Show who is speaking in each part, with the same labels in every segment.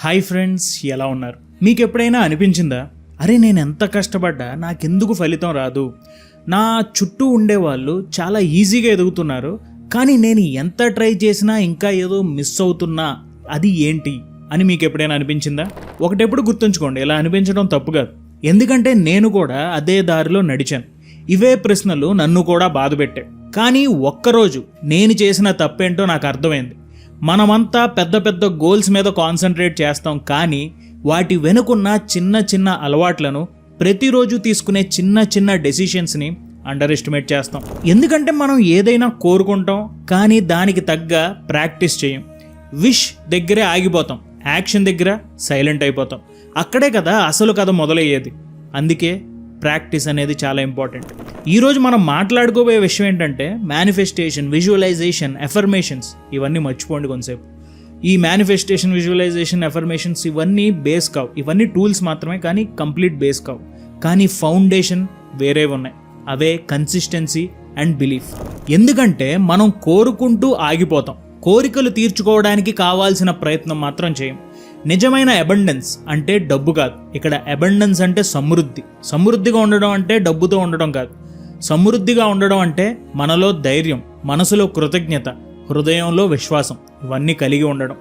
Speaker 1: Hi friends ఎలా ఉన్నారు? మీకు ఎప్పుడైనా అనిపించిందా? అరే నేను ఎంత కష్టపడ్డా నాకెందుకు ఫలితం రాదు? నా చుట్టూ ఉండేవాళ్ళు చాలా ఈజీగా ఎదుగుతున్నారు కానీ నేను ఎంత ట్రై చేసినా ఇంకా ఏదో మిస్ అవుతున్నా. అది ఏంటి? అని మీకు ఎప్పుడైనా అనిపించిందా? ఒకటెప్పుడు గుర్తుంచుకోండి ఇలా అనిపించడం తప్పు కాదు. ఎందుకంటే నేను కూడా అదే దారిలో నడిచాను. ఇవే ప్రశ్నలు నన్ను కూడా బాధపెట్టాయి. కానీ ఒక్కరోజు నేను చేసిన తప్పేంటో నాకు అర్థమైంది. మనమంతా పెద్ద పెద్ద గోల్స్ మీద కాన్సన్ట్రేట్ చేస్తాం కానీ వాటి వెనుకున్న చిన్న చిన్న అలవాట్లను ప్రతిరోజు తీసుకునే చిన్న చిన్న డెసిషన్స్ని అండర్ ఎస్టిమేట్ చేస్తాం. ఎందుకంటే మనం ఏదైనా కోరుకుంటాం కానీ దానికి తగ్గ ప్రాక్టీస్ చేయం. విష్ దగ్గరే ఆగిపోతాం. యాక్షన్ దగ్గర సైలెంట్ అయిపోతాం. అక్కడే కదా అసలు కథ మొదలయ్యేది. అందుకే ప్రాక్టీస్ అనేది చాలా ఇంపార్టెంట్. ఈరోజు మనం మాట్లాడుకోబోయే విషయం ఏంటంటే మేనిఫెస్టేషన్ విజువలైజేషన్ ఎఫర్మేషన్స్ ఇవన్నీ మర్చిపోండి కొంతసేపు. ఈ మేనిఫెస్టేషన్ విజువలైజేషన్ ఎఫర్మేషన్స్ ఇవన్నీ బేస్ కావు. ఇవన్నీ టూల్స్ మాత్రమే కానీ కంప్లీట్ బేస్ కావు. కానీ ఫౌండేషన్ వేరే ఉన్నాయి. అవే కన్సిస్టెన్సీ అండ్ బిలీఫ్ ఎందుకంటే మనం కోరుకుంటూ ఆగిపోతాం. కోరికలు తీర్చుకోవడానికి కావాల్సిన ప్రయత్నం మాత్రం చేయం. నిజమైన అబండెన్స్ అంటే డబ్బు కాదు. ఇక్కడ అబండెన్స్ అంటే సమృద్ధి. సమృద్ధిగా ఉండడం అంటే డబ్బుతో ఉండడం కాదు. సమృద్ధిగా ఉండడం అంటే మనలో ధైర్యం మనసులో కృతజ్ఞత హృదయంలో విశ్వాసం ఇవన్నీ కలిగి ఉండడం.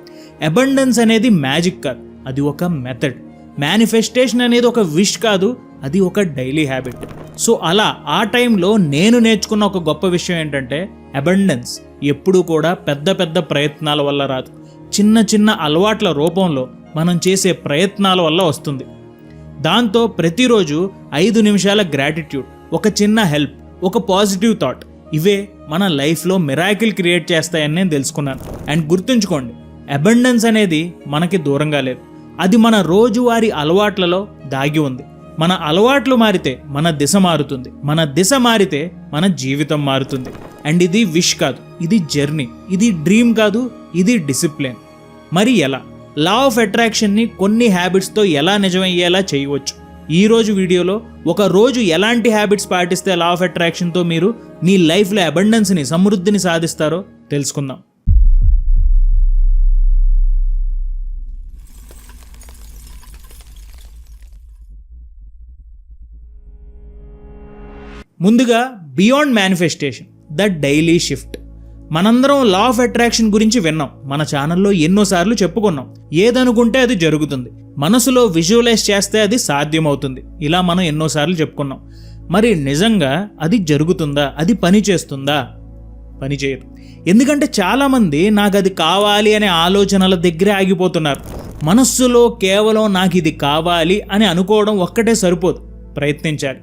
Speaker 1: అబండెన్స్ అనేది మ్యాజిక్ కాదు. అది ఒక మెథడ్ మేనిఫెస్టేషన్ అనేది ఒక విష్ కాదు. అది ఒక డైలీ హ్యాబిట్ సో అలా ఆ టైంలో నేను నేర్చుకున్న ఒక గొప్ప విషయం ఏంటంటే అబండెన్స్ ఎప్పుడూ కూడా పెద్ద పెద్ద ప్రయత్నాల వల్ల రాదు. చిన్న చిన్న అలవాట్ల రూపంలో మనం చేసే ప్రయత్నాల వల్ల వస్తుంది. దాంతో ప్రతిరోజు ఐదు నిమిషాల గ్రాటిట్యూడ్ ఒక చిన్న హెల్ప్ ఒక పాజిటివ్ థాట్ ఇవే మన లైఫ్లో మిరాకిల్ క్రియేట్ చేస్తాయని నేను తెలుసుకున్నాను. అండ్ గుర్తుంచుకోండి అబండెన్స్ అనేది మనకి దూరంగా లేదు. అది మన రోజువారీ అలవాట్లలో దాగి ఉంది. మన అలవాట్లు మారితే మన దిశ మారుతుంది. మన దిశ మారితే మన జీవితం మారుతుంది. అండ్ ఇది విష్ కాదు. ఇది జర్నీ ఇది డ్రీమ్ కాదు ఇది డిసిప్లిన్. మరి ఎలా? లా ఆఫ్ అట్రాక్షన్ని కొన్ని హ్యాబిట్స్తో ఎలా నిజమయ్యేలా చేయవచ్చు? ఈరోజు వీడియోలో ఒక రోజు ఎలాంటి హ్యాబిట్స్ పాటిస్తే లా ఆఫ్ అట్రాక్షన్తో మీరు మీ లైఫ్లో అబండెన్స్ని సమృద్ధిని సాధిస్తారో తెలుసుకుందాం. ముందుగా beyond manifestation the daily shift మనందరం లా ఆఫ్ అట్రాక్షన్ గురించి విన్నాం. మన ఛానల్లో ఎన్నోసార్లు చెప్పుకున్నాం. ఏదనుకుంటే అది జరుగుతుంది. మనసులో విజువలైజ్ చేస్తే అది సాధ్యమవుతుంది. ఇలా మనం ఎన్నోసార్లు చెప్పుకున్నాం. మరి నిజంగా అది జరుగుతుందా? అది పని చేస్తుందా? పని చేయదు. ఎందుకంటే చాలామంది నాకు అది కావాలి అనే ఆలోచనల దగ్గరే ఆగిపోతున్నారు. మనస్సులో కేవలం నాకు ఇది కావాలి అని అనుకోవడం ఒక్కటే సరిపోదు. ప్రయత్నించాలి.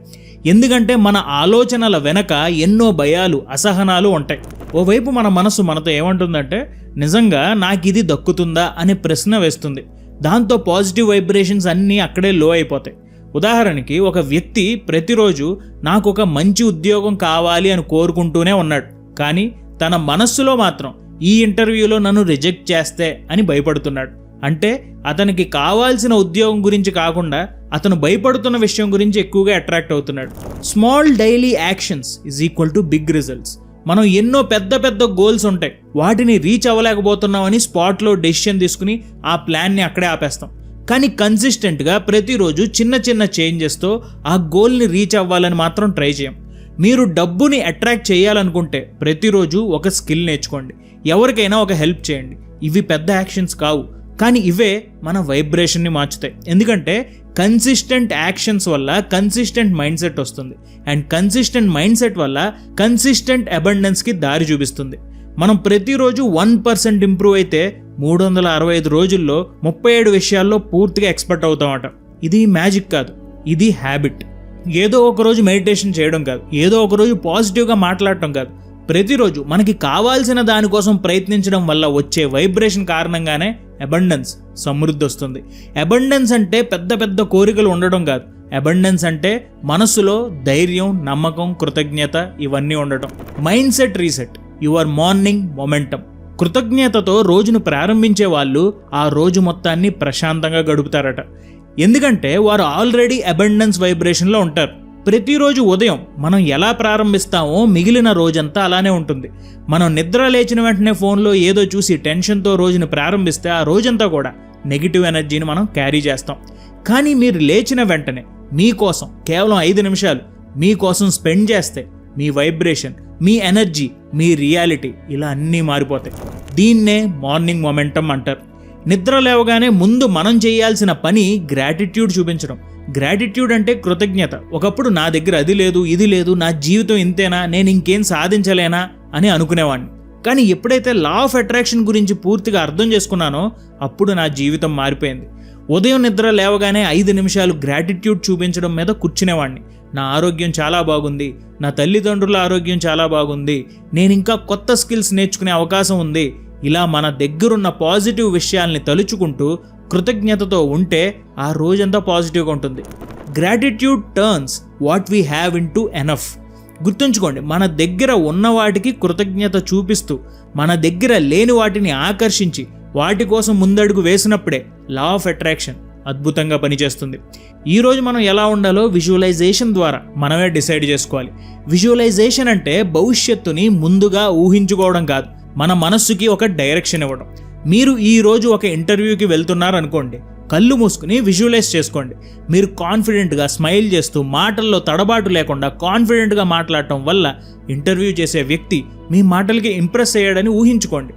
Speaker 1: ఎందుకంటే మన ఆలోచనల వెనక ఎన్నో భయాలు అసహనాలు ఉంటాయి. ఓవైపు మన మనసు మనతో ఏమంటుందంటే నిజంగా నాకు ఇది దక్కుతుందా? అనే ప్రశ్న వేస్తుంది. దాంతో పాజిటివ్ వైబ్రేషన్స్ అన్నీ అక్కడే లో అయిపోతాయి. ఉదాహరణకి ఒక వ్యక్తి ప్రతిరోజు నాకు ఒక మంచి ఉద్యోగం కావాలి అని కోరుకుంటూనే ఉన్నాడు. కానీ తన మనస్సులో మాత్రం ఈ ఇంటర్వ్యూలో నన్ను రిజెక్ట్ చేస్తే అని భయపడుతున్నాడు. అంటే అతనికి కావాల్సిన ఉద్యోగం గురించి కాకుండా అతను భయపడుతున్న విషయం గురించి ఎక్కువగా అట్రాక్ట్ అవుతున్నాడు. Small daily actions is equal to big results. మనం ఎన్నో పెద్ద పెద్ద గోల్స్ ఉంటాయి. వాటిని రీచ్ అవ్వలేకపోతున్నామని స్పాట్లో డెసిషన్ తీసుకుని ఆ ప్లాన్ని అక్కడే ఆపేస్తాం. కానీ కన్సిస్టెంట్గా ప్రతిరోజు చిన్న చిన్న చేంజెస్తో ఆ గోల్ని రీచ్ అవ్వాలని మాత్రం ట్రై చేయం. మీరు డబ్బుని అట్రాక్ట్ చేయాలనుకుంటే ప్రతిరోజు ఒక స్కిల్ నేర్చుకోండి. ఎవరికైనా ఒక హెల్ప్ చేయండి. ఇవి పెద్ద యాక్షన్స్ కావు. కానీ ఇవే మన వైబ్రేషన్ని మార్చుతాయి. ఎందుకంటే కన్సిస్టెంట్ యాక్షన్స్ వల్ల కన్సిస్టెంట్ మైండ్ సెట్ వస్తుంది. అండ్ కన్సిస్టెంట్ మైండ్ సెట్ వల్ల కన్సిస్టెంట్ అబండెన్స్కి దారి చూపిస్తుంది. మనం ప్రతిరోజు వన్ పర్సెంట్ ఇంప్రూవ్ అయితే మూడు వందల అరవై ఐదు రోజుల్లో ముప్పై ఏడు విషయాల్లో పూర్తిగా ఎక్స్పర్ట్ అవుతామట. ఇది మ్యాజిక్ కాదు. ఇది హ్యాబిట్ ఏదో ఒక రోజు మెడిటేషన్ చేయడం కాదు. ఏదో ఒక రోజు పాజిటివ్గా మాట్లాడటం కాదు. ప్రతిరోజు మనకి కావాల్సిన దానికోసం ప్రయత్నించడం వల్ల వచ్చే వైబ్రేషన్ కారణంగానే అబండెన్స్ సమృద్ధి వస్తుంది. అబండెన్స్ అంటే పెద్ద పెద్ద కోరికలు ఉండడం కాదు. అబండెన్స్ అంటే మనసులో ధైర్యం నమ్మకం కృతజ్ఞత ఇవన్నీ ఉండటం. Mind set reset your morning momentum కృతజ్ఞతతో రోజును ప్రారంభించే వాళ్ళు ఆ రోజు మొత్తాన్ని ప్రశాంతంగా గడుపుతారట. ఎందుకంటే వారు ఆల్రెడీ అబండెన్స్ వైబ్రేషన్లో ఉంటారు. ప్రతిరోజు ఉదయం మనం ఎలా ప్రారంభిస్తామో మిగిలిన రోజంతా అలానే ఉంటుంది. మనం నిద్ర లేచిన వెంటనే ఫోన్లో ఏదో చూసి టెన్షన్తో రోజును ప్రారంభిస్తే ఆ రోజంతా కూడా నెగిటివ్ ఎనర్జీని మనం క్యారీ చేస్తాం. కానీ మీరు లేచిన వెంటనే మీకోసం కేవలం ఐదు నిమిషాలు మీకోసం స్పెండ్ చేస్తే మీ వైబ్రేషన్ మీ ఎనర్జీ మీ రియాలిటీ ఇలా అన్నీ మారిపోతాయి. దీన్నే మార్నింగ్ మొమెంటం అంటారు. నిద్ర లేవగానే ముందు మనం చేయాల్సిన పని గ్రాటిట్యూడ్ చూపించడం. గ్రాటిట్యూడ్ అంటే కృతజ్ఞత. ఒకప్పుడు నా దగ్గర అది లేదు ఇది లేదు నా జీవితం ఇంతేనా నేను ఇంకేం సాధించలేనా అని అనుకునేవాడిని. కానీ ఎప్పుడైతే లా ఆఫ్ అట్రాక్షన్ గురించి పూర్తిగా అర్థం చేసుకున్నానో అప్పుడు నా జీవితం మారిపోయింది. ఉదయం నిద్ర లేవగానే ఐదు నిమిషాలు గ్రాటిట్యూడ్ చూపించడం మీద కూర్చునేవాడిని. నా ఆరోగ్యం చాలా బాగుంది నా తల్లిదండ్రుల ఆరోగ్యం చాలా బాగుంది నేను ఇంకా కొత్త స్కిల్స్ నేర్చుకునే అవకాశం ఉంది. ఇలా మన దగ్గరున్న పాజిటివ్ విషయాల్ని తలుచుకుంటూ కృతజ్ఞతతో ఉంటే ఆ రోజంతా పాజిటివ్గా ఉంటుంది. Gratitude turns what we have in to enough గుర్తుంచుకోండి మన దగ్గర ఉన్న వాటికి కృతజ్ఞత చూపిస్తూ మన దగ్గర లేని వాటిని ఆకర్షించి వాటి కోసం ముందడుగు వేసినప్పుడే లా ఆఫ్ అట్రాక్షన్ అద్భుతంగా పనిచేస్తుంది. ఈరోజు మనం ఎలా ఉండాలో విజువలైజేషన్ ద్వారా మనమే డిసైడ్ చేసుకోవాలి. విజువలైజేషన్ అంటే భవిష్యత్తుని ముందుగా ఊహించుకోవడం కాదు మన మనస్సుకి ఒక డైరెక్షన్ ఇవ్వడం. మీరు ఈ రోజు ఒక ఇంటర్వ్యూకి వెళ్తున్నారు అనుకోండి కళ్ళు మూసుకుని విజువలైజ్ చేసుకోండి. మీరు కాన్ఫిడెంట్గా స్మైల్ చేస్తూ మాటల్లో తడబాటు లేకుండా కాన్ఫిడెంట్గా మాట్లాడటం వల్ల ఇంటర్వ్యూ చేసే వ్యక్తి మీ మాటలకి ఇంప్రెస్ అయ్యాడని ఊహించుకోండి.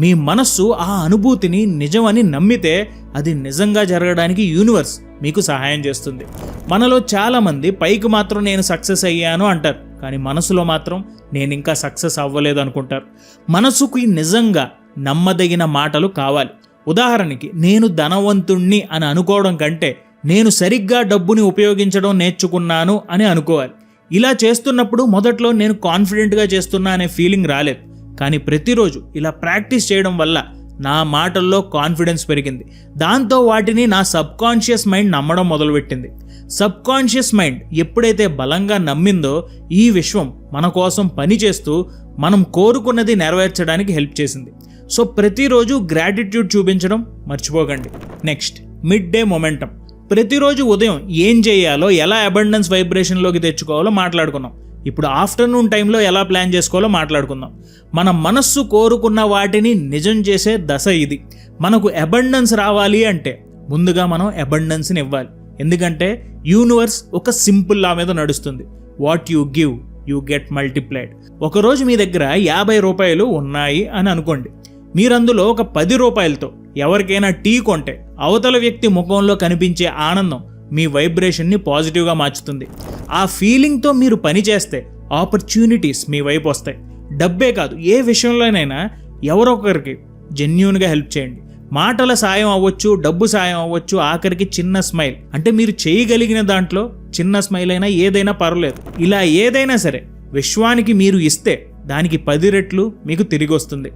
Speaker 1: మీ మనస్సు ఆ అనుభూతిని నిజమని నమ్మితే అది నిజంగా జరగడానికి యూనివర్స్ మీకు సహాయం చేస్తుంది. మనలో చాలామంది పైకి మాత్రం నేను సక్సెస్ అయ్యాను అంటారు కానీ మనసులో మాత్రం నేను ఇంకా సక్సెస్ అవ్వలేదు అనుకుంటారు. మనసుకి నిజంగా నమ్మదగిన మాటలు కావాలి. ఉదాహరణకి నేను ధనవంతుణ్ణి అని అనుకోవడం కంటే నేను సరిగ్గా డబ్బుని ఉపయోగించడం నేర్చుకున్నాను అని అనుకోవాలి. ఇలా చేస్తున్నప్పుడు మొదట్లో నేను కాన్ఫిడెంట్గా చేస్తున్నా అనే ఫీలింగ్ రాలేదు. కానీ ప్రతిరోజు ఇలా ప్రాక్టీస్ చేయడం వల్ల నా మాటల్లో కాన్ఫిడెన్స్ పెరిగింది. దాంతో వాటిని నా సబ్ కాన్షియస్ మైండ్ నమ్మడం మొదలుపెట్టింది. సబ్ కాన్షియస్ మైండ్ ఎప్పుడైతే బలంగా నమ్మిందో ఈ విశ్వం మన కోసం పనిచేస్తూ మనం కోరుకున్నది నెరవేర్చడానికి హెల్ప్ చేసింది. సో ప్రతిరోజు గ్రాటిట్యూడ్ చూపించడం మర్చిపోకండి. నెక్స్ట్ మిడ్ డే మొమెంటం ప్రతిరోజు ఉదయం ఏం చేయాలో ఎలా అబండెన్స్ వైబ్రేషన్లోకి తెచ్చుకోవాలో మాట్లాడుకున్నాం ఇప్పుడు ఆఫ్టర్నూన్ టైంలో ఎలా ప్లాన్ చేసుకోవాలో మాట్లాడుకుందాం. మన మనస్సు కోరుకున్న వాటిని నిజం చేసే దశ ఇది. మనకు అబండెన్స్ రావాలి అంటే ముందుగా మనం అబండెన్స్ని ఇవ్వాలి. ఎందుకంటే యూనివర్స్ ఒక సింపుల్ లా మీద నడుస్తుంది. What you give you get multiplied ఒకరోజు మీ దగ్గర యాభై రూపాయలు ఉన్నాయి అని అనుకోండి. మీరందులో ఒక పది రూపాయలతో ఎవరికైనా టీ కొంటే అవతల వ్యక్తి ముఖంలో కనిపించే ఆనందం మీ వైబ్రేషన్ని పాజిటివ్గా మార్చుతుంది. ఆ ఫీలింగ్తో మీరు పని చేస్తే ఆపర్చునిటీస్ మీ వైపు వస్తాయి. డబ్బే కాదు ఏ విషయంలోనైనా ఎవరొకరికి జెన్యున్గా హెల్ప్ చేయండి. మాటల సాయం అవ్వచ్చు డబ్బు సాయం అవ్వచ్చు ఆఖరికి చిన్న స్మైల్. అంటే మీరు చేయగలిగిన దాంట్లో చిన్న స్మైల్ అయినా ఏదైనా పర్లేదు ఇలా ఏదైనా సరే విశ్వానికి మీరు ఇస్తే దానికి పది రెట్లు మీకు తిరిగి వస్తుంది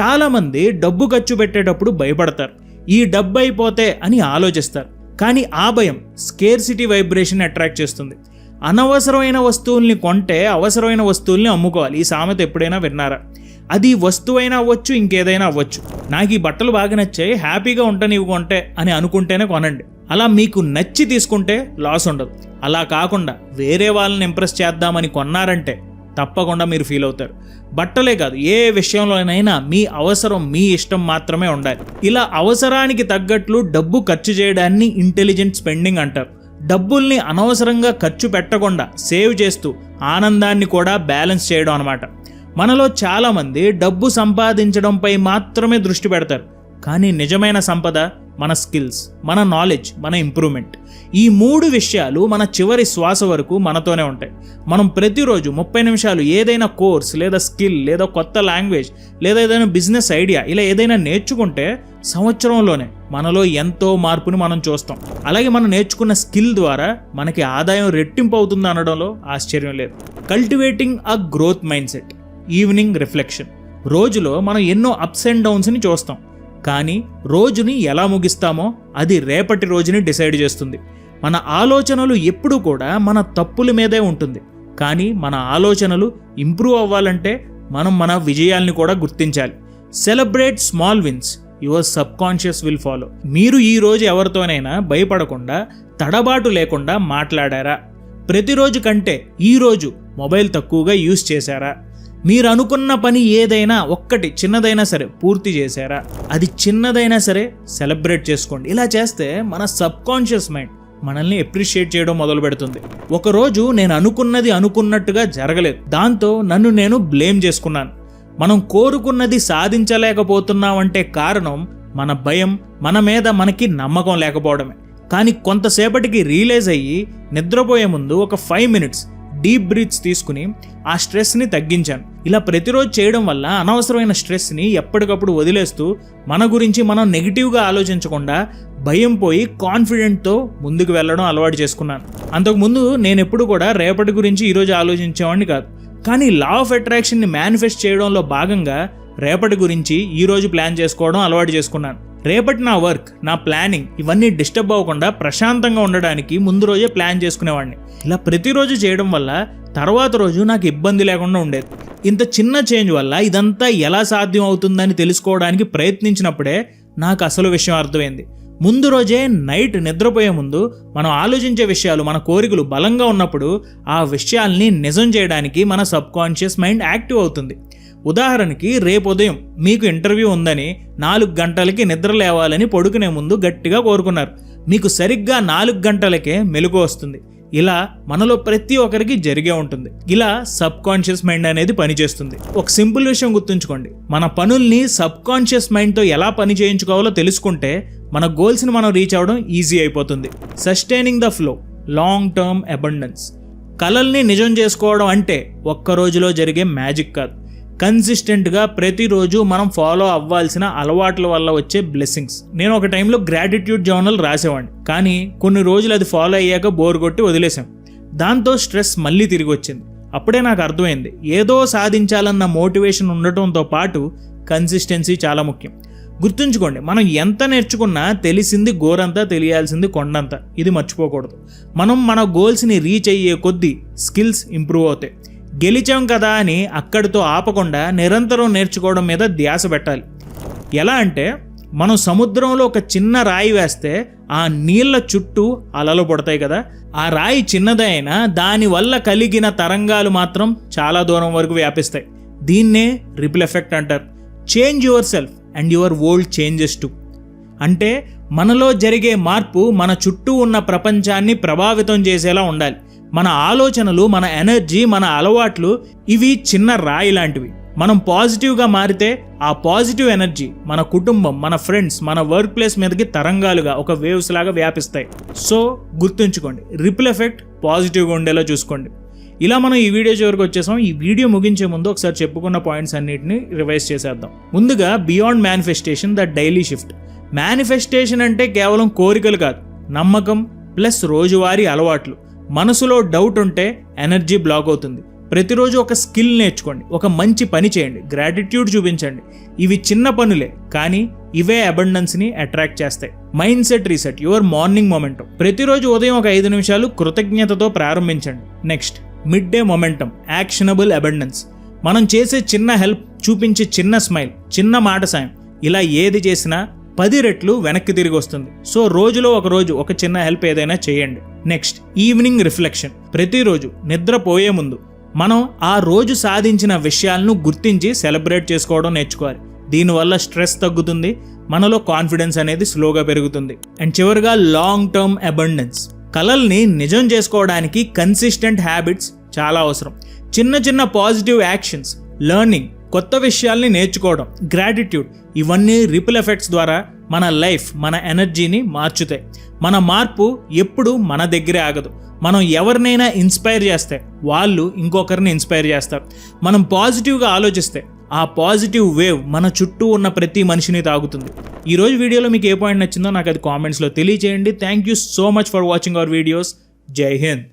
Speaker 1: చాలామంది డబ్బు ఖర్చు పెట్టేటప్పుడు భయపడతారు. ఈ డబ్బు అయిపోతే అని ఆలోచిస్తారు. కానీ ఆ భయం స్కేర్సిటీ వైబ్రేషన్ అట్రాక్ట్ చేస్తుంది. అనవసరమైన వస్తువుల్ని కొంటే అవసరమైన వస్తువుల్ని అమ్ముకోవాలి. ఈ సామెత ఎప్పుడైనా విన్నారా? అది వస్తువైనా అవ్వచ్చు ఇంకేదైనా అవ్వచ్చు. నాకు ఈ బట్టలు బాగా నచ్చాయి హ్యాపీగా ఉంటాను ఇవి కొంటే అని అనుకుంటేనే కొనండి. అలా మీకు నచ్చి తీసుకుంటే లాస్ ఉండదు. అలా కాకుండా వేరే వాళ్ళని ఇంప్రెస్ చేద్దామని కొన్నారంటే తప్పకుండా మీరు ఫీల్ అవుతారు. బట్టలే కాదు ఏ విషయంలోనైనా మీ అవసరం మీ ఇష్టం మాత్రమే ఉండాలి. ఇలా అవసరానికి తగ్గట్లు డబ్బు ఖర్చు చేయడాన్ని ఇంటెలిజెంట్ స్పెండింగ్ అంటారు. డబ్బుల్ని అనవసరంగా ఖర్చు పెట్టకుండా సేవ్ చేస్తూ ఆనందాన్ని కూడా బ్యాలెన్స్ చేయడం అనమాట మనలో చాలామంది డబ్బు సంపాదించడంపై మాత్రమే దృష్టి పెడతారు. కానీ నిజమైన సంపద మన స్కిల్స్ మన నాలెడ్జ్ మన ఇంప్రూవ్మెంట్. ఈ మూడు విషయాలు మన చివరి శ్వాస వరకు మనతోనే ఉంటాయి. మనం ప్రతిరోజు ముప్పై నిమిషాలు ఏదైనా కోర్స్ లేదా స్కిల్ లేదా కొత్త లాంగ్వేజ్ లేదా ఏదైనా బిజినెస్ ఐడియా ఇలా ఏదైనా నేర్చుకుంటే సంవత్సరంలోనే మనలో ఎంతో మార్పుని మనం చూస్తాం. అలాగే మనం నేర్చుకున్న స్కిల్ ద్వారా మనకి ఆదాయం రెట్టింపు అవుతుంది అనడంలో ఆశ్చర్యం లేదు. Cultivating a growth mind set evening reflection. రోజులో మనం ఎన్నో అప్స్ అండ్ డౌన్స్ని చూస్తాం. కానీ రోజుని ఎలా ముగిస్తామో అది రేపటి రోజుని డిసైడ్ చేస్తుంది. మన ఆలోచనలు ఎప్పుడూ కూడా మన తప్పుల మీదే ఉంటుంది. కానీ మన ఆలోచనలు ఇంప్రూవ్ అవ్వాలంటే మనం మన విజయాల్ని కూడా గుర్తించాలి. Celebrate small wins your sub conscious will follow. మీరు ఈ రోజు ఎవరితోనైనా భయపడకుండా తడబాటు లేకుండా మాట్లాడారా? ప్రతిరోజు కంటే ఈరోజు మొబైల్ తక్కువగా యూస్ చేశారా? మీరు అనుకున్న పని ఏదైనా ఒక్కటి చిన్నదైనా సరే పూర్తి చేశారా? అది చిన్నదైనా సరే సెలబ్రేట్ చేసుకోండి. ఇలా చేస్తే మన సబ్కాన్షియస్ మైండ్ మనల్ని ఎప్రిషియేట్ చేయడం మొదలు పెడుతుంది. ఒకరోజు నేను అనుకున్నది అనుకున్నట్టుగా జరగలేదు. దాంతో నన్ను నేను బ్లేమ్ చేసుకున్నాను. మనం కోరుకున్నది సాధించలేకపోతున్నామంటే కారణం మన భయం మన మీద మనకి నమ్మకం లేకపోవడమే. కానీ కొంతసేపటికి రియలైజ్ అయ్యి నిద్రపోయే ముందు ఒక ఫైవ్ మినిట్స్ డీప్ బ్రీత్స్ తీసుకుని ఆ స్ట్రెస్ని తగ్గించాను. ఇలా ప్రతిరోజు చేయడం వల్ల అనవసరమైన స్ట్రెస్ని ఎప్పటికప్పుడు వదిలేస్తూ మన గురించి మనం నెగిటివ్గా ఆలోచించకుండా భయం పోయి కాన్ఫిడెంట్తో ముందుకు వెళ్ళడం అలవాటు చేసుకున్నాను. అంతకుముందు నేను ఎప్పుడు కూడా రేపటి గురించి ఈరోజు ఆలోచించేవాడిని కాదు. కానీ లా ఆఫ్ అట్రాక్షన్ని మేనిఫెస్ట్ చేయడంలో భాగంగా రేపటి గురించి ఈరోజు ప్లాన్ చేసుకోవడం అలవాటు చేసుకున్నాను. రేపటి నా వర్క్ నా ప్లానింగ్ ఇవన్నీ డిస్టర్బ్ అవ్వకుండా ప్రశాంతంగా ఉండడానికి ముందు రోజే ప్లాన్ చేసుకునేవాడిని. ఇలా ప్రతిరోజు చేయడం వల్ల తర్వాత రోజు నాకు ఇబ్బంది లేకుండా ఉండేది. ఇంత చిన్న చేంజ్ వల్ల ఇదంతా ఎలా సాధ్యం అవుతుందని తెలుసుకోవడానికి ప్రయత్నించినప్పుడే నాకు అసలు విషయం అర్థమైంది. ముందు రోజే నైట్ నిద్రపోయే ముందు మనం ఆలోచించే విషయాలు మన కోరికలు బలంగా ఉన్నప్పుడు ఆ విషయాల్ని నిజం చేయడానికి మన సబ్ కాన్షియస్ మైండ్ యాక్టివ్ అవుతుంది. ఉదాహరణకి రేపు ఉదయం మీకు ఇంటర్వ్యూ ఉందని నాలుగు గంటలకి నిద్ర లేవాలని పడుకునే ముందు గట్టిగా కోరుకున్నారు. మీకు సరిగ్గా నాలుగు గంటలకే మెలకు వస్తుంది. ఇలా మనలో ప్రతి ఒక్కరికి జరిగే ఉంటుంది. ఇలా సబ్ కాన్షియస్ మైండ్ అనేది పనిచేస్తుంది. ఒక సింపుల్ విషయం గుర్తుంచుకోండి. మన పనుల్ని సబ్ కాన్షియస్ మైండ్తో ఎలా పని చేయించుకోవాలో తెలుసుకుంటే మన గోల్స్ని మనం రీచ్ అవ్వడం ఈజీ అయిపోతుంది. Sustaining the flow long term abundance. కలల్ని నిజం చేసుకోవడం అంటే ఒక్క రోజులో జరిగే మ్యాజిక్ కాదు. కన్సిస్టెంట్గా ప్రతిరోజు మనం ఫాలో అవ్వాల్సిన అలవాట్ల వల్ల వచ్చే బ్లెస్సింగ్స్ నేను ఒక టైంలో గ్రాటిట్యూడ్ జర్నల్ రాసేవాడిని. కానీ కొన్ని రోజులు అది ఫాలో అయ్యాక బోర్ కొట్టి వదిలేసాం దాంతో స్ట్రెస్ మళ్ళీ తిరిగి వచ్చింది. అప్పుడే నాకు అర్థమైంది. ఏదో సాధించాలన్న మోటివేషన్ ఉండటంతో పాటు కన్సిస్టెన్సీ చాలా ముఖ్యం. గుర్తుంచుకోండి మనం ఎంత నేర్చుకున్నా తెలిసింది గోరంతా తెలియాల్సింది కొండంతా. ఇది మర్చిపోకూడదు. మనం మన గోల్స్ని రీచ్ అయ్యే కొద్దీ స్కిల్స్ ఇంప్రూవ్ అవుతాయి. గెలిచాం కదా అని అక్కడితో ఆపకుండా నిరంతరం నేర్చుకోవడం మీద ధ్యాస పెట్టాలి. ఎలా అంటే మనం సముద్రంలో ఒక చిన్న రాయి వేస్తే ఆ నీళ్ళ చుట్టూ అలలు పడతాయి కదా. ఆ రాయి చిన్నదైనా దానివల్ల కలిగిన తరంగాలు మాత్రం చాలా దూరం వరకు వ్యాపిస్తాయి. దీన్నే రిపుల్ ఎఫెక్ట్ అంటారు. Change yourself and your world changes too. అంటే మనలో జరిగే మార్పు మన చుట్టూ ఉన్న ప్రపంచాన్ని ప్రభావితం చేసేలా ఉండాలి. మన ఆలోచనలు మన ఎనర్జీ మన అలవాట్లు ఇవి చిన్న రాయి లాంటివి. మనం పాజిటివ్గా మారితే ఆ పాజిటివ్ ఎనర్జీ మన కుటుంబం మన ఫ్రెండ్స్ మన వర్క్ ప్లేస్ మీదకి తరంగాలుగా ఒక వేవ్స్ లాగా వ్యాపిస్తాయి. సో గుర్తుంచుకోండి రిపుల్ ఎఫెక్ట్ పాజిటివ్గా ఉండేలా చూసుకోండి. ఇలా మనం ఈ వీడియో చివరికి వచ్చేసాం. ఈ వీడియో ముగించే ముందు ఒకసారి చెప్పుకున్న పాయింట్స్ అన్నిటిని రివైజ్ చేసేద్దాం. ముందుగా beyond manifestation the daily shift. Manifestation అంటే కేవలం కోరికలు కాదు నమ్మకం ప్లస్ రోజువారీ అలవాట్లు. మనసులో డౌట్ ఉంటే ఎనర్జీ బ్లాక్ అవుతుంది. ప్రతిరోజు ఒక స్కిల్ నేర్చుకోండి ఒక మంచి పని చేయండి గ్రాటిట్యూడ్ చూపించండి. ఇవి చిన్న పనులే కానీ ఇవే అబండెన్స్ని అట్రాక్ట్ చేస్తాయి. Mind set reset your morning momentum ప్రతిరోజు ఉదయం ఒక ఐదు నిమిషాలు కృతజ్ఞతతో ప్రారంభించండి. Next midday momentum actionable abundance మనం చేసే చిన్న హెల్ప్ చూపించే చిన్న స్మైల్ చిన్న మాట సాయం. ఇలా ఏది చేసినా పది రెట్లు వెనక్కి తిరిగి వస్తుంది. సో రోజులో ఒక రోజు ఒక చిన్న హెల్ప్ ఏదైనా చేయండి. Next evening reflection. ప్రతిరోజు నిద్రపోయే ముందు మనం ఆ రోజు సాధించిన విషయాలను గుర్తించి సెలబ్రేట్ చేసుకోవడం నేర్చుకోవాలి. దీనివల్ల స్ట్రెస్ తగ్గుతుంది మనలో కాన్ఫిడెన్స్ అనేది స్లోగా పెరుగుతుంది. అండ్ చివరిగా లాంగ్ టర్మ్ అబండెన్స్ కలల్ని నిజం చేసుకోవడానికి కన్సిస్టెంట్ హ్యాబిట్స్ చాలా అవసరం. చిన్న చిన్న పాజిటివ్ యాక్షన్స్ లెర్నింగ్ కొత్త విషయాల్ని నేర్చుకోవడం గ్రాటిట్యూడ్ ఇవన్నీ రిపుల్ ఎఫెక్ట్స్ ద్వారా మన లైఫ్ మన ఎనర్జీని మార్చుతాయి. మన మార్పు ఎప్పుడు మన దగ్గరే ఆగదు. మనం ఎవరినైనా ఇన్స్పైర్ చేస్తే వాళ్ళు ఇంకొకరిని ఇన్స్పైర్ చేస్తారు. మనం పాజిటివ్గా ఆలోచిస్తే ఆ పాజిటివ్ వేవ్ మన చుట్టూ ఉన్న ప్రతి మనిషిని తాగుతుంది. ఈరోజు వీడియోలో మీకు ఏ పాయింట్ నచ్చిందో నాకు అది కామెంట్స్లో తెలియజేయండి thank you so much for watching our videos జై హింద్